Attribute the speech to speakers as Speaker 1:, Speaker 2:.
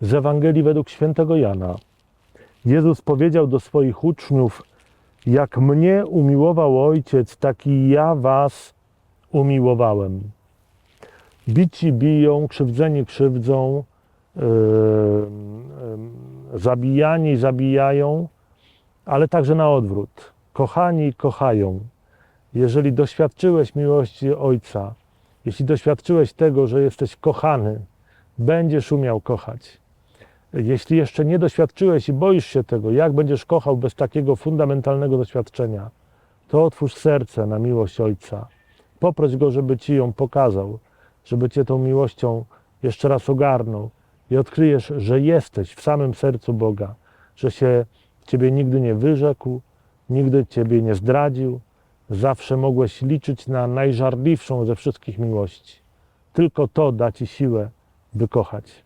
Speaker 1: z Ewangelii według świętego Jana. Jezus powiedział do swoich uczniów: Jak mnie umiłował Ojciec, tak i ja was umiłowałem. Bici biją, krzywdzeni krzywdzą, yy, yy, zabijani zabijają, ale także na odwrót. Kochani kochają. Jeżeli doświadczyłeś miłości Ojca, jeśli doświadczyłeś tego, że jesteś kochany, będziesz umiał kochać. Jeśli jeszcze nie doświadczyłeś i boisz się tego, jak będziesz kochał bez takiego fundamentalnego doświadczenia, to otwórz serce na miłość Ojca. Poproś Go, żeby Ci ją pokazał, żeby Cię tą miłością jeszcze raz ogarnął i odkryjesz, że jesteś w samym sercu Boga, że się Ciebie nigdy nie wyrzekł, nigdy Ciebie nie zdradził, zawsze mogłeś liczyć na najżarliwszą ze wszystkich miłości. Tylko to da Ci siłę, by kochać.